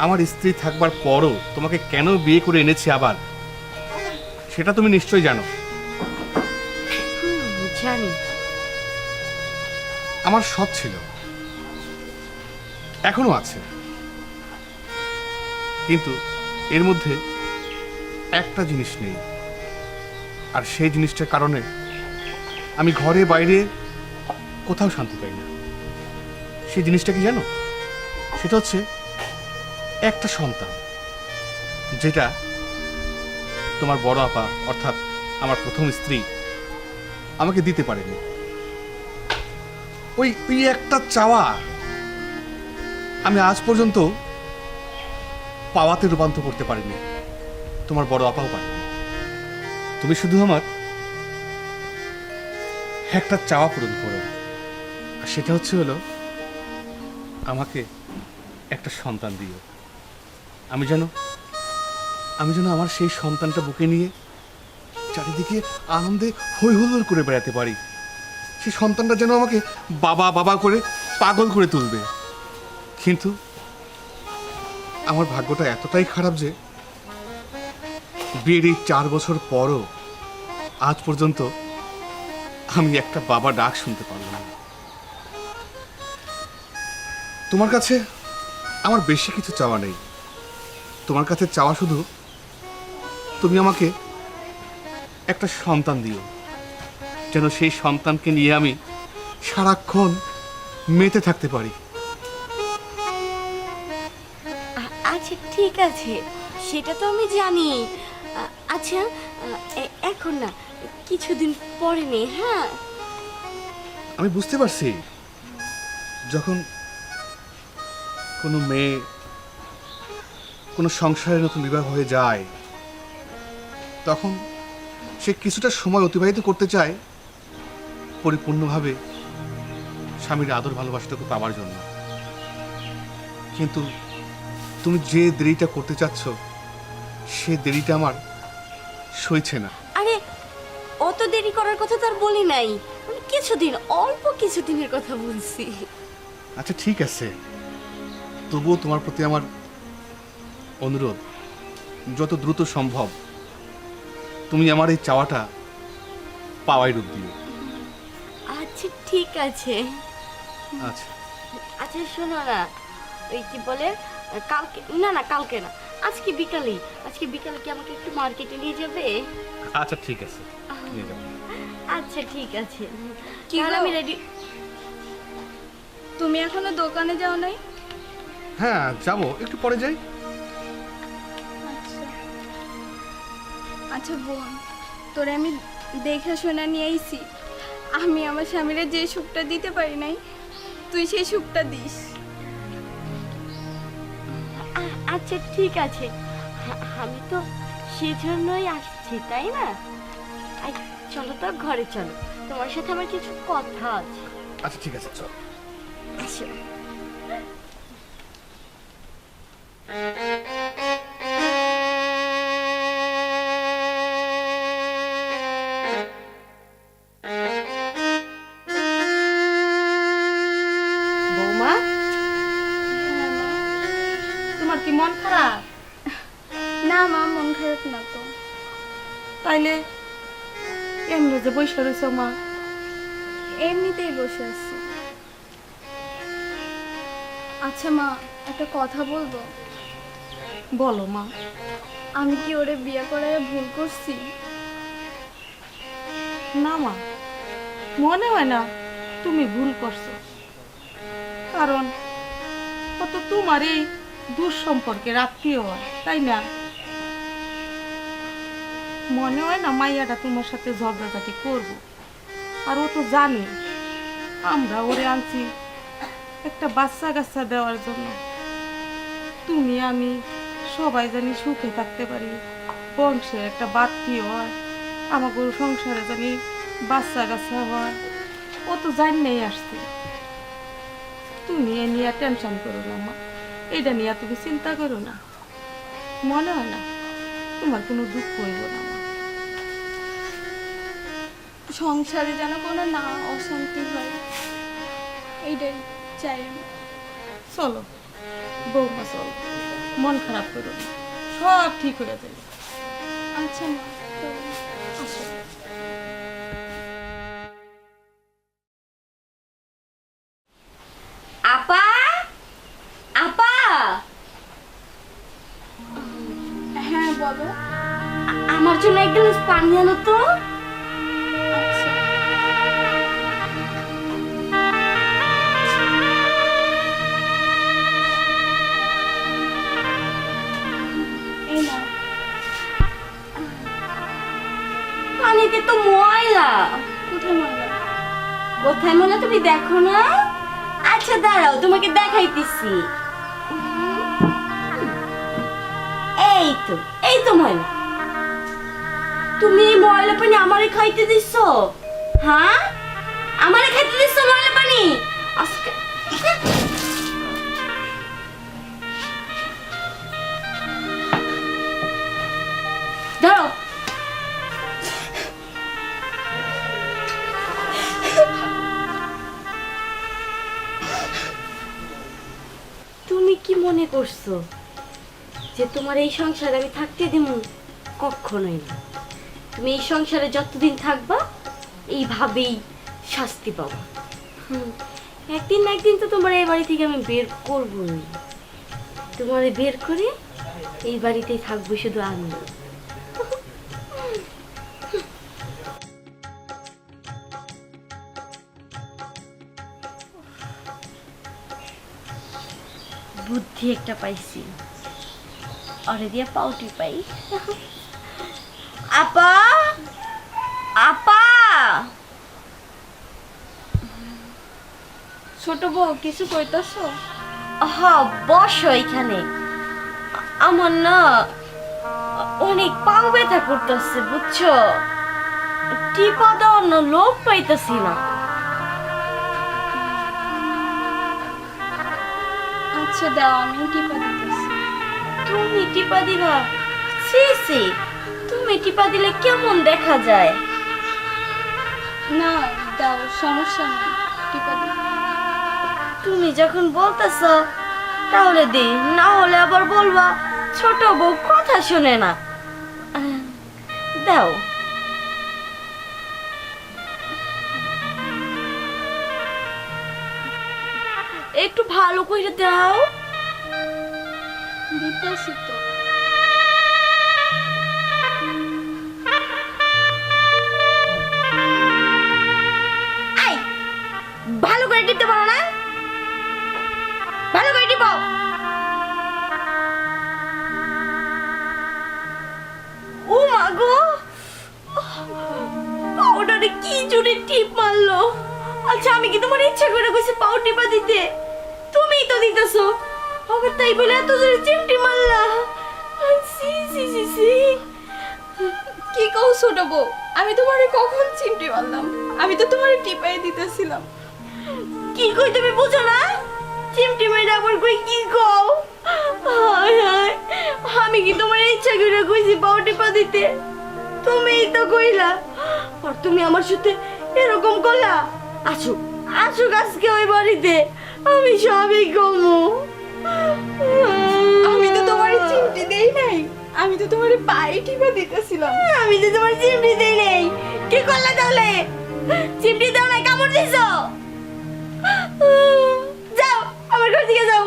আমার স্ত্রী থাকবার পরও তোমাকে কেন বিয়ে করে এনেছি আবার? সেটা তুমি নিশ্চয়ই জানো। আমার সৎ ছিল। এখনও আছে। কিন্তু এর মধ্যে একটা জিনিস নেই। আর সেই জিনিসটার কারণে আমি ঘরে বাইরে কোথাও শান্তি পাই না। সেই জিনিসটা কি জানো? সেটা হচ্ছে একটা সন্তান, যেটা তোমার বড় আপা, অর্থাৎ আমার প্রথম স্ত্রী, আমাকে দিতে পারেনি। ওই ওই একটা চাওয়া আমি আজ পর্যন্ত পাওয়াতে রূপান্তর করতে পারিনি। তোমার বড় আপাও পারেনি। তুমি শুধু আমার একটা চাওয়া পূরণ করো। আর সেটা হচ্ছে হলো, আমাকে একটা সন্তান দিও। আমি যেন আমি যেন আমার সেই সন্তানটা বুকে নিয়ে চারিদিকে আনন্দে হৈ হুল্লোড় করে বেড়াতে পারি। সেই সন্তানটা যেন আমাকে বাবা বাবা করে পাগল করে তুলবে। কিন্তু আমার ভাগ্যটা এতটাই খারাপ যে বিয়ের চার বছর পরও আজ পর্যন্ত আমি একটা বাবা ডাক শুনতে পারলাম তোমার কাছে আমার বেশি কিছু চাওয়া নেই। তোমার কাছে চাওয়া শুধু তুমি আমাকে একটা সন্তান দিও যেন সেই সন্তানকে নিয়ে আমি সারাক্ষণ মেতে থাকতে পারি। আচ্ছা ঠিক আছে। সেটা তো আমি জানি। আচ্ছা এখন না কিছুদিন পরে নেই হ্যাঁ? আমি বুঝতে পারছি। যখন কোনো মেয়ে কোনো সংসারে নতুন বিবাহ হয়ে যায় তখন সে কিছুটা সময় অতিবাহিত করতে চায় পরিপূর্ণভাবে স্বামীর আদর ভালোবাসাটুকু পাওয়ার জন্য। কিন্তু তুমি যে দেরিটা করতে চাচ্ছ সে দেরিটা আমার সইছে না। আরে অত দেরি করার কথা তো আর বলি নাই। কিছুদিন অল্প কিছুদিনের কথা বলছি। আচ্ছা ঠিক আছে। তবুও তোমার প্রতি আমার অনুরোধ যত দ্রুত সম্ভব তুমি আমার এই চাওয়াটা পাওয়াই রূপ দিও। আচ্ছা ঠিক আছে। আচ্ছা। আচ্ছা শোনো না ওই কি বলে কালকে না না কালকে না আজকে বিকালেই আজকে বিকালে কি আমাকে একটু মার্কেটে নিয়ে যাবে? আচ্ছা ঠিক আছে নিয়ে যাব। আচ্ছা ঠিক আছে। কি তাহলে গো? আমি রেডি তুমি এখনও দোকানে যাও নাই? হ্যাঁ যাব একটু পরে যাই। আচ্ছা বোন তোরে আমি দেখে শোনা নিয়ে আইছি আমি আমার স্বামীরে যে সুখটা দিতে পারি নাই তুই সেই সুখটা দিস। আচ্ছা ঠিক আছে। আমি তো সেজন্যই আসছি তাই না? চলো তো ঘরে চলো। তোমার সাথে আমার কিছু কথা আছে। আচ্ছা ঠিক আছে চল। আসো কি মন খারাপ? না মা মন খারাপ না তো। তাইলে এমনি যে বসে রয়েছ মা। এমনিতেই বসে আছি। আচ্ছা মা একটা কথা বলব? বলো মা। আমি কি ওরে বিয়ে করে ভুল করছি? না মা মনে হয় না তুমি ভুল করছ। কারণ ও তো তোমার এই দুঃসম্পর্কের আত্মীয় হয় তাই না? মনে হয় না মাইয়াটা তোমার সাথে ঝগড়াঝাটি করব। আর ও তো জানে, আমরা ওরে আনছি একটা বাচ্চা কাচ্চা দেওয়ার জন্য। তুমি, আমি সবাই জানি সুখে থাকতে পারি। বংশে একটা বাড়তি হয় আমার আমাকে সংসারে জানি বাচ্চা কাচ্চা হয়। ও তো জানিয়েই আসছে। তুমি এ নিয়ে টেনশন করো না, মা। এটা নিয়ে তুমি চিন্তা করো না। মনে হয় না, তোমার কোনো দুঃখ হইব না সংসারে যেন কোনো না অশান্তি হয়, এইটাই চাই চলো, বৌমা, চলো। মন খারাপ করো। সব ঠিক হয়ে যাবে। আচ্ছা মা। আসো। পানি আনো তো? পানিতে তো ময়লা? কোথায় ময়লা তুমি দেখো না? আচ্ছা দাঁড়াও, তোমাকে দেখাইতেছি। এই তো এই তো ময়লা। তুমি ময়লা পানি আমারে খাইতে দিচ্ছ হ্যাঁ? আমারে খাইতে দিচ্ছ ময়লা পানি? তুমি কি মনে করছ যে তোমার এই সংসারে আমি থাকতে দিব? কখনোই না। তুমি এই সংসারে যতদিন থাকবা, এইভাবেই শাস্তি পাবা। একদিন না একদিন তো তোমার এই বাড়ি থেকে আমি বের করবোই। তোমার বের করে এই বাড়িতেই থাকব শুধু আমি। বুদ্ধি একটা পাইছি। অরে দিয়ে পাউটি পাই। আপা আপা ছোট বউ কিছু কইতাছো? হ বসো এখানে। আমার না অনেক পাও ব্যথা করতেছে বুঝছ? টিপা দেওয়ার না লোক পাইতেছি না। আচ্ছা দাও আমি টিপা দিতেছি। তুমি টিপা দিবা সি সি তুমি টিপা দিলে কেমন দেখা যায়? না দাও সমস্যা নেই টিপা তুমি যখন বলতেছ তাহলে দি না হলে আবার বলবা ছোট বউ কথা শুনে না। দাও। একটু ভালো করে দাও। দিতেছি তো। কি জোরে টিপ মারলো। আচ্ছা আমি কি তোমার ইচ্ছা করে কইছি পাউ টিপা দিতে? তুমিই তো দিতেছো। আবার তাই বলে এত জোরে চিমটি মারলা। সি সি সি সি কি কও ছোট বউ? আমি তোমারে কখন চিমটি মারলাম? আমি তো তোমারে টিপাই দিতেছিলাম। কি কই তুমি বুঝো না? চিমটি মেরে আবার কই কি কও? হায় হায় আমি কি তোমার ইচ্ছা করে কইছি পাউটি পা দিতে? তুমিই তো কইলা। আর তুমি আমার সাথে এরকম করলা? আসুক আসুক আজকে ওই বাড়িতে। আমি সবই কমু আমি তো তোমারে চিমটি দেই নাই। আমি তো তোমারে পায়ে টিপা দিতেছিলাম। আমি তো তোমার চিমটি দেই নেই। কি করলা তাহলে? চিমটি দাও না কামড় দিছো? যাও আমার ঘর থেকে যাও যাও।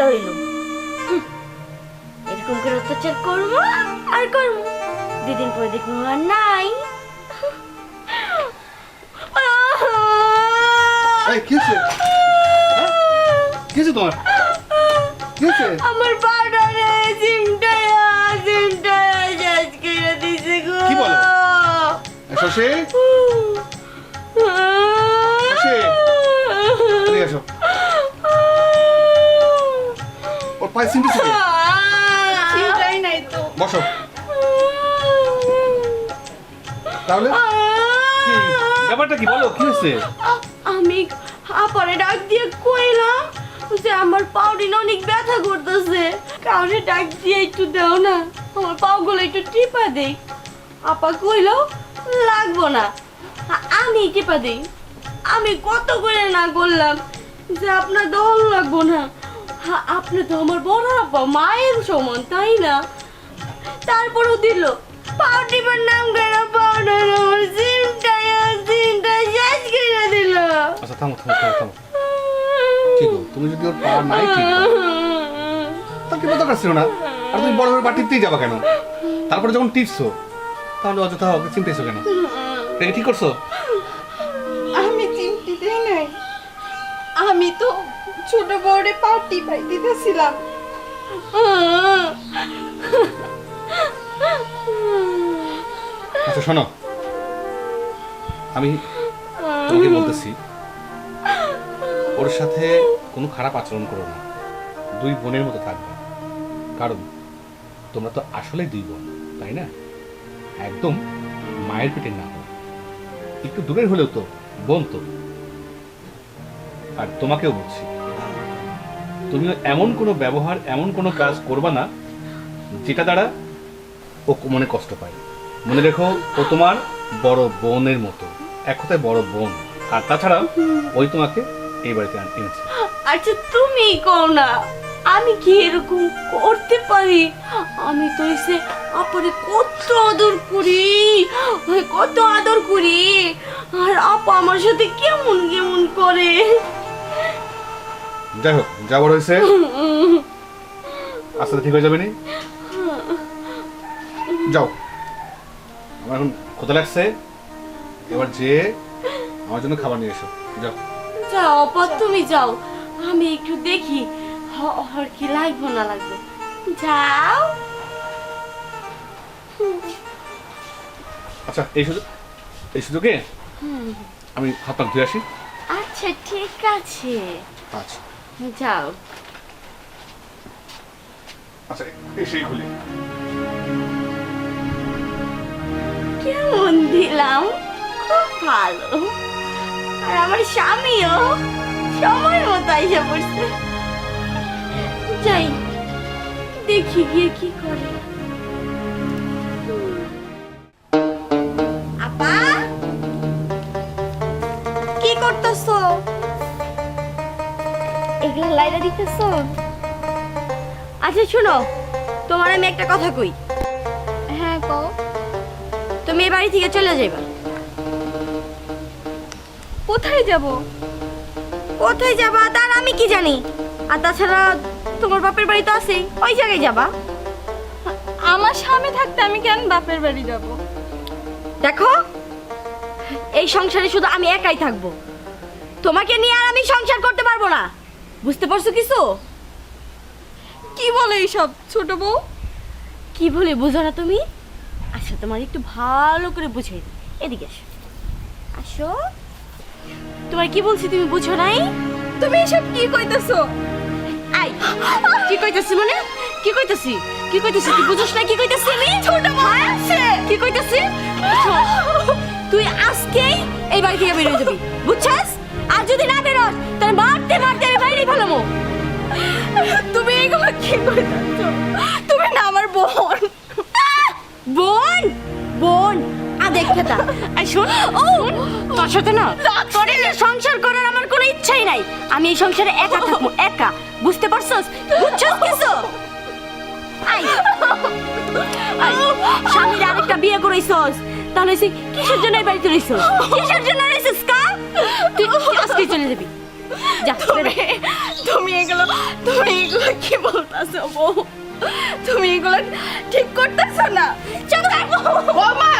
ভালো হইল এরকম করে অত্যাচার করব আর করব। দুদিন পরে দেখব আর নাই। এই কি হয়েছে? হ্যাঁ? তোমার? আমার পাউডারে চিমটায়া চিমটায়া শেষ করে দিছে গো। কি বলো? শশী পায়ে সিমটি ছিল চিমটাই নাই তো। বসো। তাহলে? কি? ব্যাপারটা কি বলো কি হয়েছে? আ- আমি আপারে ডাক দিয়ে কইলাম যে আমার পাউডিন অনেক ব্যথা করতেছে। কাউরে ডাক দিয়ে একটু দাও না। আমার পাগুলো একটু টিপা দেই। আপা কইলো লাগবো না। আমি টিপা দেই। আমি কত করে না করলাম যে আপনার দল লাগবো না। আপনি তো আমার বড় আপা মায়ের সমান তাই না? তারপরও দিল পাও টিপার নাম কেন পাউডার আমার সিমটাই সিমটাই শেষ করে দিল। আচ্ছা থামো থামো থামো থামো। কি গো তুমি যদি ওর পা নাই ঠিক তার কি দরকার না? আর তুমি বড় বড় বাটিতেই যাবা কেন? তারপরে যখন টিপছো তাহলে অযথা ওকে চিনতেছো কেন? এটা ঠিক করছ? আমি দেই নাই। আমি তো ছোট বউরে পার্টি পাই দিতেছিলাম। আচ্ছা শোনো। আমি বলতেছি, ওর সাথে কোনো খারাপ আচরণ করো না। দুই বোনের মতো থাকবে। কারণ তোমরা তো আসলে দুই বোন, তাই না? একদম মায়ের পেটের না হয় একটু দূরের হলেও তো বোন তো। আর তোমাকেও বলছি তুমিও এমন কোনো ব্যবহার, এমন কোনো কাজ করবা না, যেটা দ্বারা ও মনে কষ্ট পায়। মনে রেখো, ও তোমার বড় বোনের মতো। এক কথায় বড় বোন। আর তাছাড়া ওই তোমাকে এই বাড়িতে এনেছে। আচ্ছা তুমি কও না। আমি কি এরকম করতে পারি? আমি তো এসে আপারে কত আদর করি, কত আদর করি। আর আপা আমার সাথে কেমন কেমন করে? যাই হোক যা বড় হয়েছে আস্তে ঠিক হয়ে যাবে নি? যাও। আমার এখন ক্ষুদা লাগছে। এবার যে আমার জন্য খাবার নিয়ে এসো। যাও। যাও আপা তুমি যাও। আমি একটু দেখি হ- আর কি লাগবে না লাগবে। যাও। আচ্ছা এই সুযোগ এই সুযোগে আমি হাত পাক ধুয়ে আসি। আচ্ছা ঠিক আছে। আচ্ছা। যাও। আচ্ছা এসেই খুলি। কেমন দিলাম? খুব ভালো। আর আমার স্বামীও সময় মতো আইসা পড়ছে। যাই দেখি গিয়ে কি করে। এগুলা লাইরা দিতেছো? আচ্ছা শোনো তোমার আমি একটা কথা কই। হ্যাঁ কও। তুমি এই বাড়ি থেকে চলে যাইবা। কোথায় যাব? কোথায় যাবা তার আমি কি জানি। আর তাছাড়া তোমার বাপের বাড়ি তো আছেই ওই জায়গায় যাবা। আমার স্বামী থাকতে আমি কেন বাপের বাড়ি যাব? দেখো এই সংসারে শুধু আমি একাই থাকব। তোমাকে নিয়ে আর আমি সংসার করতে পারব না। বুঝতে পারছ কিছু? কি বলে এইসব ছোট বউ? কি বলে বুঝো না তুমি? আচ্ছা তোমার একটু ভালো করে বুঝিয়ে দিই। এদিকে আসো। আসো। তোমার কি বলছি তুমি বুঝো নাই? তুমি এসব কি কইতেছো? আই কি কইতাছি মানে? কি কইতাছি? কি কইতাছি তুই বুঝছ না কি কইতাছি আমি? ছোট আছে। কি কইতাছি? তুই আজকেই এই বাড়ি থেকে বেরিয়ে যাবি। তুমি না আমার বোন। বোন? বোন? আ দেখতে তা। আর শোন ও! তোর সাথে না তোর সংসার করার আমার কোনো ইচ্ছাই নাই। আমি এই সংসারে একা থাকব একা। বুঝতে পারছস? বুঝছস কিছু আই আই স্বামীর আরেকটা বিয়ে করেছস তাহলে সে কিসের জন্য এই বাড়িতে রইছস? কিসের জন্য রইছস কা? তুই আজকে চলে যাবি। যা। তুমি এগুলো তুমি এগুলো কি বলতেছো বউ? তুমি এগুলো ঠিক করতেছো না। ও মা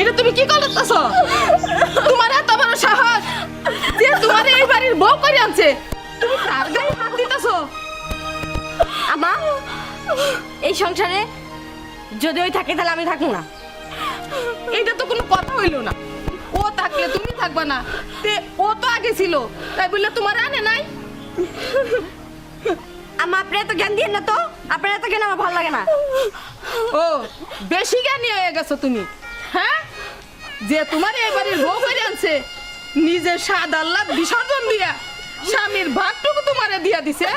এটা তুমি কি করতেছ? তোমার এত বড় সাহস যে তোমার এই বাড়ির বউ করে আনছে। তুমি তার গায়ে হাত দিতেছ। আমা এই সংসারে যদি ওই থাকে তাহলে আমি থাকব না। এটা তো কোনো কথা হইল না। থাকলে তুমি থাকবা না। তে ও তো আগে ছিল। তাই বললে তোমার আনে নাই? আমা আপনি এত জ্ঞান দিয়ে না তো? আপনার এত জ্ঞান আমার ভালো লাগে না। ও বেশি জ্ঞানী হয়ে গেছো তুমি। হ্যাঁ? যে তোমার এই বউ করে আনছে নিজের স্বাদ আল্লাহ বিসর্জন দিয়া স্বামীর ভাগটুকু তোমারে দিয়া দিছে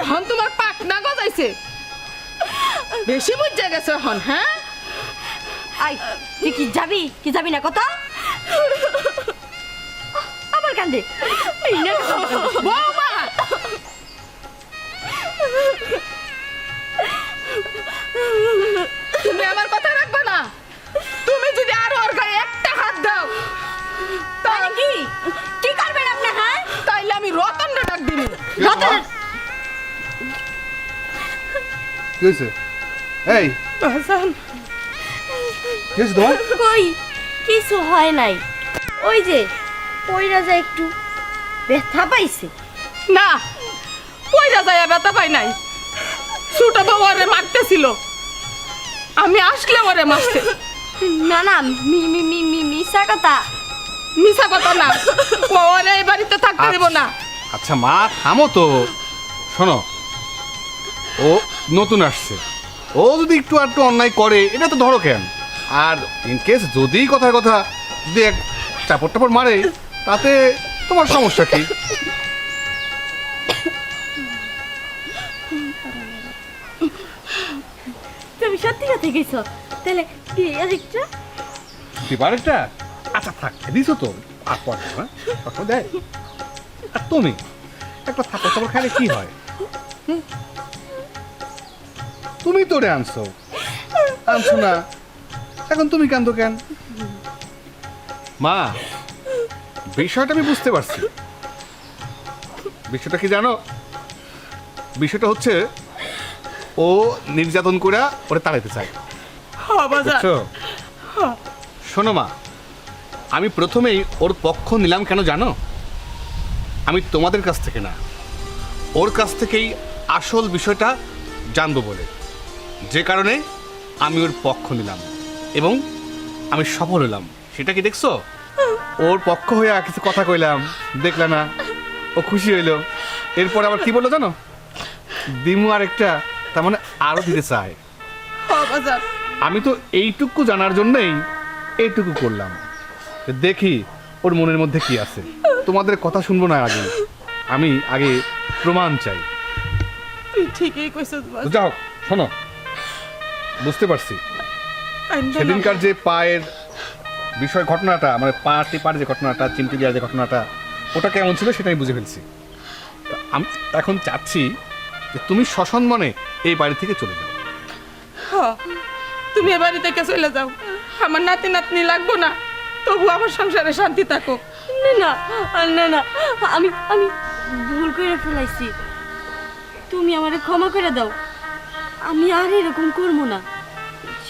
এখন তোমার পাক না গজাইছে। বেশি বুঝে গেছে এখন হ্যাঁ? আই কি যাবি? কি যাবি না কত? আবার কান্দে এই নে কথা বলতে। বৌমা তুমি আমার কথা রাখবে না। তুমি যদি আরও ওর গায়ে একটা হাত দাও তাহলে কি? কি করবেন আপনি হ্যাঁ? তাইলে আমি রতন ডাক দিবি রতন কি হয়েছে এই। হাসান কি হয়েছে তোমার? কই? কিছু হয় নাই। ওই যে পয়রা যায় একটু। ব্যথা পাইছে। না পয়রা যায় ব্যথা পাই নাই। ছোট বউ ওরে মারতেছিল। আমি আসলে ওরে মারছে। না না মি মি মি মি মিশা কথা। মিশা কথা না। ও ওরে এই বাড়িতে থাকতে দেব না। আচ্ছা মা থামো তো। শোনো ও নতুন আসছে। ও যদি একটু একটু অন্যায় করে এটা তো ধরো কেন? আর ইন কেস যদি কথার কথা যদি এক চাপড় টাপড় মারে তাতে তোমার সমস্যা কি? তুমি সত্যি কথা গেছো তাহলে কি আরেকটা? দিবারেরটা আচ্ছা থাক দিছো তো। আর পর হ্যাঁ? দেয় আর তুমি? একটা থাপড় টাপড় খাইলে কি হয়? তুমি তো রে আনছো। আনছো না? এখন তুমি কান্দো কেন? মা বিষয়টা আমি বুঝতে পারছি। বিষয়টা কি জানো? বিষয়টা হচ্ছে ও নির্যাতন করে ওরে তাড়াইতে চায়। বুঝছ? শোনো মা আমি প্রথমেই ওর পক্ষ নিলাম কেন জানো? আমি তোমাদের কাছ থেকে না। ওর কাছ থেকেই আসল বিষয়টা জানব বলে। যে কারণে আমি ওর পক্ষ নিলাম। এবং আমি সফল হলাম। সেটা কি দেখছ? ওর পক্ষ হয়ে আর কিছু কথা কইলাম। দেখলে না। ও খুশি হইল। এরপর আবার কি বলল জানো? দিমু আর একটা তার মানে আরও দিতে চায়। আমি তো এইটুকু জানার জন্যই এইটুকু করলাম। দেখি ওর মনের মধ্যে কি আছে। তোমাদের কথা শুনব না আগে। আমি আগে প্রমাণ চাই। ঠিকই কইছিস তো যাও শোনো। বুঝতে পারছি। সেদিনকার যে পায়ের বিষয় ঘটনাটা মানে পা টিপার যে ঘটনাটা চিমটি দেওয়ার যে ঘটনাটা ওটা কেমন ছিল সেটা আমি বুঝে ফেলছি। আমি এখন চাচ্ছি যে তুমি শ্মশান মনে এই বাড়ি থেকে চলে যাও। হ্যাঁ, তুমি এ বাড়ি থেকে চলে যাও। আমার নাতি নাতনি লাগবো না তবু আমার সংসারে শান্তি থাকো না না না না আমি আমি ভুল করে ফেলাইছি। তুমি আমারে ক্ষমা করে দাও। আমি আর এরকম করব না।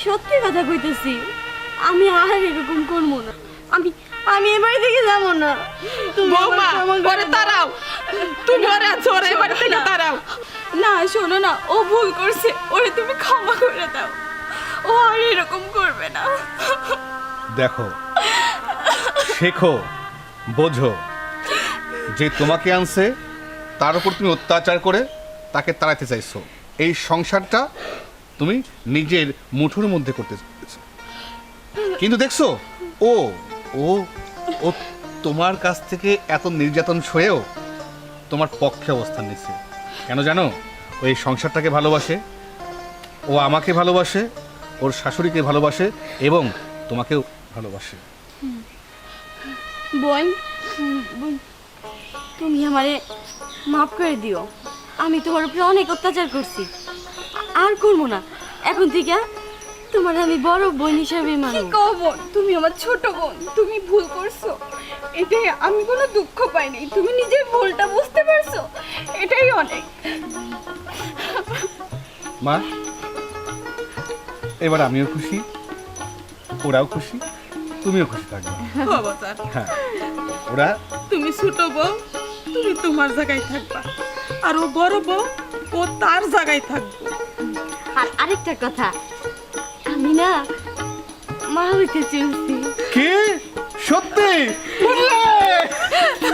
সত্যি কথা কইতেছি আমি আর এরকম করব না। আমি আমি এবারে থেকে যাব না। তুমি বৌমা দাও। তারাও তুমি ওরে আছো ওরে এ থেকে তারাও না। শোনো না ও ভুল করছে। ওরে তুমি ক্ষমা করে দাও। ও আর এরকম করবে না। দেখো শেখো বোঝো যে তোমাকে আনছে তার উপর তুমি অত্যাচার করে তাকে তাড়াতে চাইছো। এই সংসারটা তুমি নিজের মুঠোর মধ্যে করতে কিন্তু দেখছ ও ও ও তোমার কাছ থেকে এত নির্যাতন সয়েও তোমার পক্ষে অবস্থান নিচ্ছে। কেন জানো? ও এই সংসারটাকে ভালোবাসে ও আমাকে ভালোবাসে ওর শাশুড়িকে ভালোবাসে এবং তোমাকেও ভালোবাসে। বোন, তুমি আমারে মাফ করে দিও। আমি তোমার উপরে অনেক অত্যাচার করছি। আর করব না। এখন থেকে তোমার আমি বড় বোন হিসাবে কি মানব। কও বোন? তুমি আমার ছোট বোন। তুমি ভুল করছ। এটাই আমি কোনো দুঃখ পাইনি তুমি নিজের ভুলটা বুঝতে পারছ? এটাই অনেক। মা এবার আমিও খুশি ওরাও খুশি তুমিও খুশি থাকবে। হ্যাঁ ওরা তুমি ছোট বউ তুমি তোমার জায়গায় থাকবা। আর ও বড় বউ ও তার জায়গায় থাকব। আরেকটা কথা। আমি না মা হইতে চলছি কে? সত্যি?